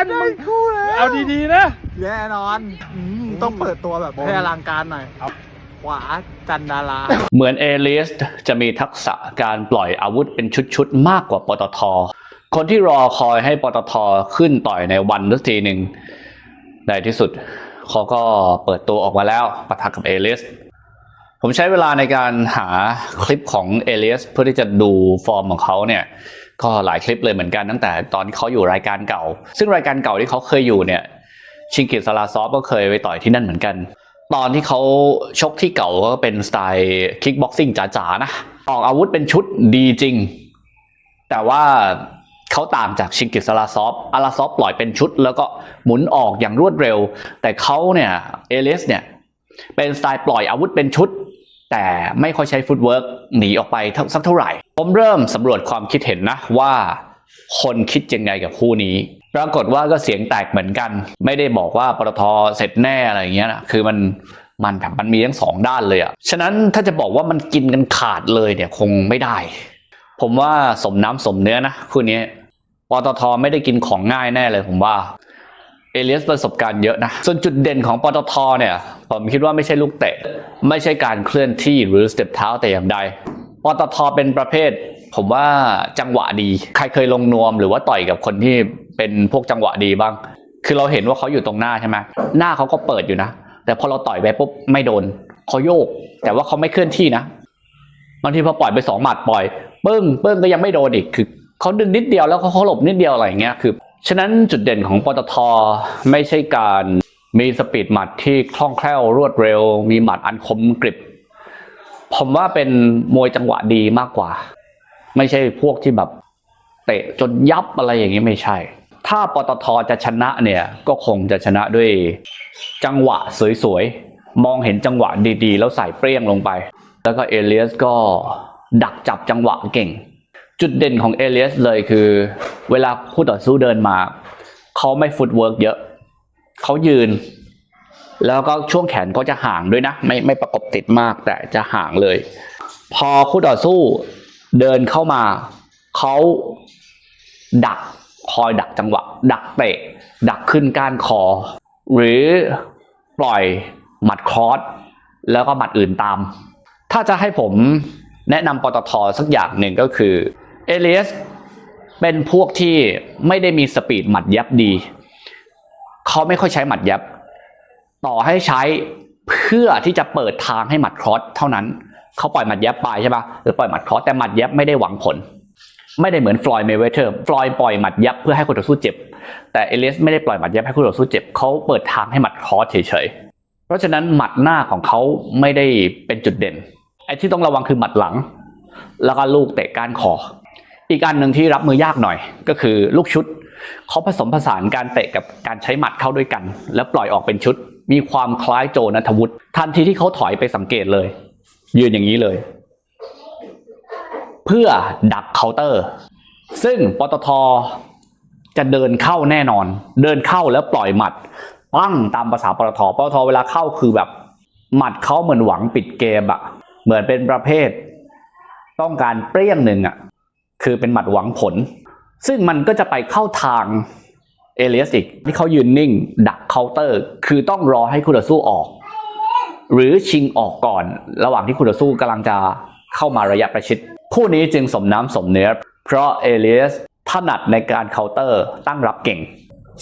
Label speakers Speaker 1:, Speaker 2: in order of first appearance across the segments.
Speaker 1: กันมึงเอาดีๆนะ
Speaker 2: แน่นอนอืมต้องเปิดตัวแบบให้อลังการหน่อย
Speaker 1: ครับ
Speaker 2: ขวาจันดารา
Speaker 3: เหมือนเอลิสจะมีทักษะการปล่อยอาวุธเป็นชุดๆ มากกว่าปตท คนที่รอคอยให้ปตทขึ้นต่อยในวันสักทีหนึ่งในที่สุดเขาก็เปิดตัวออกมาแล้วปะทะกับเอลิส ผมใช้เวลาในการหาคลิปของเอเลียสเพื่อที่จะดูฟอร์มของเขาเนี่ยก็หลายคลิปเลยเหมือนกันตั้งแต่ตอนเขาอยู่รายการเก่า ซึ่งรายการเก่าที่เขาเคยอยู่เนี่ยชิงกิตซาลาซอฟก็เคยไปต่อยที่นั่นเหมือนกัน ตอนที่เขาชกที่เก่าก็เป็นสไตล์คิกบ็อกซิ่งจ๋าๆนะออกอาวุธเป็นชุดดีจริง แต่ว่าเขาต่างจากชิงกิตซาลาซอฟอาลาซอฟปล่อยเป็นชุด แล้วก็หมุนออกอย่างรวดเร็ว แต่เขาเนี่ยเอเลสเนี่ยเป็นสไตล์ปล่อยอาวุธเป็นชุด แต่ไม่ค่อยใช้ฟุตเวิร์กหนีออกไปเท่าสักเท่าไหร่ ผมเริ่มสำรวจความคิดเห็นนะว่าคนคิดยังไงกับคู่นี้ ปรากฏว่าก็เสียงแตกเหมือนกัน ไม่ได้บอกว่าปตทเสร็จแน่อะไรอย่างเงี้ยนะคือมันมันแบบมันมีทั้งสองด้านเลยอะฉะนั้นถ้าจะบอกว่ามันกินกันขาดเลยเนี่ยคงไม่ได้ ผมว่าสมน้ำสมเนื้อนะคู่นี้ปตทไม่ได้กินของง่ายแน่เลยผมว่า เอเลียสประสบการณ์เยอะนะ ส่วนจุดเด่นของปตทเนี่ย ผมคิดว่าไม่ใช่ลูกเตะ ไม่ใช่การเคลื่อนที่หรือสเต็ปเท้าแต่อย่างใด ปตทเป็นประเภท ผมว่าจังหวะดี ใครเคยลงนวมหรือว่าต่อยกับคนที่เป็นพวกจังหวะดีบ้าง คือเราเห็นว่าเขาอยู่ตรงหน้าใช่ไหมหน้าเขาก็เปิดอยู่นะ แต่พอเราต่อยไปปุ๊บไม่โดนเขาโยก แต่ว่าเขาไม่เคลื่อนที่นะบางทีพอปล่อยไปสองหมัดปล่อย ปึ้งปึ้งก็ยังไม่โดนอีกคือเขาดึงนิดเดียวแล้วเขาเขาหลบนิดเดียวอะไรอย่างเงี้ยคือ ฉะนั้นจุดเด่นของปตทไม่ใช่การมีสปีดหมัดที่คล่องแคล่วรวดเร็ว มีหมัดอันคมกริบ ผมว่าเป็นมวยจังหวะดีมากกว่า ไม่ใช่พวกที่แบบ เตะจนยับอะไรอย่างนี้ไม่ใช่ ถ้าปตทจะชนะเนี่ยก็คงจะชนะด้วยจังหวะสวยๆ มองเห็นจังหวะดีๆ แล้วใส่เปรี้ยงลงไป แล้วก็เอเลียสก็ดักจับจังหวะเก่ง จุดเด่นของเอเลียสเลยคือ เวลาคู่ต่อสู้เดินมา เขาไม่ฟุตเวิร์กเยอะ เขายืน แล้วก็ช่วงแขนก็จะห่างด้วยนะ ไม่ไม่ประกบติดมากแต่จะห่างเลย พอคู่ต่อสู้เดินเข้ามา เขาดักคอยดักจังหวะ ดักเตะ ดักขึ้นก้านคอ หรือปล่อยหมัดคอสแล้วก็หมัดอื่นตาม ถ้าจะให้ผมแนะนำปตทสักอย่างหนึ่งก็คือ เอเลียสเป็นพวกที่ไม่ได้มีสปีดหมัดยับดี เขาไม่ค่อยใช้หมัดยับ ต่อให้ใช้เพื่อที่จะเปิดทางให้หมัดครอสเท่านั้น เขาปล่อยหมัดยับไปใช่ปะหรือปล่อยหมัดครอสแต่หมัดยับไม่ได้หวังผล ไม่ได้เหมือนฟลอยด์เมเวเทอร์ฟลอยด์ปล่อยหมัดยับเพื่อให้คู่ต่อสู้เจ็บ แต่เอเลียสไม่ได้ปล่อยหมัดยับให้คู่ต่อสู้เจ็บเขาเปิดทางให้หมัดครอสเฉยๆ เพราะฉะนั้นหมัดหน้าของเขาไม่ได้เป็นจุดเด่นไอ้ที่ต้องระวังคือหมัดหลัง แล้วก็ลูกเตะก้านคอ อีกอันหนึ่งที่รับมือยากหน่อย ก็คือลูกชุดเขาผสมผสานการเตะกับการใช้หมัดเข้าด้วยกัน แล้วปล่อยออกเป็นชุด มีความคล้ายโจนัทวุฒิทันทีที่เขาถอยไปสังเกตเลย ยืนอย่างนี้เลย เพื่อดักเคาน์เตอร์ ซึ่งปตทจะเดินเข้าแน่นอน เดินเข้าแล้วปล่อยหมัดปั้งตามภาษาปตทปตทเวลาเข้าคือแบบ หมัดเขาเหมือนหวังปิดเกมอะเหมือนเป็นประเภท ต้องการเปรี้ยงหนึ่งอะ คือเป็นหมัดหวังผล ซึ่งมันก็จะไปเข้าทางเอเลียสอีกที่เขายืนนิ่ง ดักเคาน์เตอร์ คือต้องรอให้คู่ต่อสู้ออก หรือชิงออกก่อน ระหว่างที่คู่ต่อสู้กำลังจะเข้ามาระยะประชิด คู่นี้จึงสมน้ำสมเนื้อ เพราะเอเลียสถนัดในการเคาน์เตอร์ตั้งรับเก่ง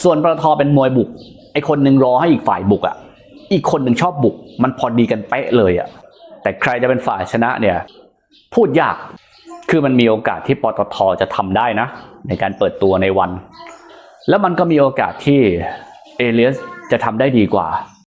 Speaker 3: ส่วนปตทอเป็นมวยบุก ไอคนหนึ่งรอให้อีกฝ่ายบุกอะ อีกคนหนึ่งชอบบุก มันพอดีกันเป๊ะเลยอะ แต่ใครจะเป็นฝ่ายชนะเนี่ย พูดยาก คือมันมีโอกาสที่ปตทจะทำได้นะ ในการเปิดตัวในวัน แล้วมันก็มีโอกาสที่เอเลียสจะทำได้ดีกว่า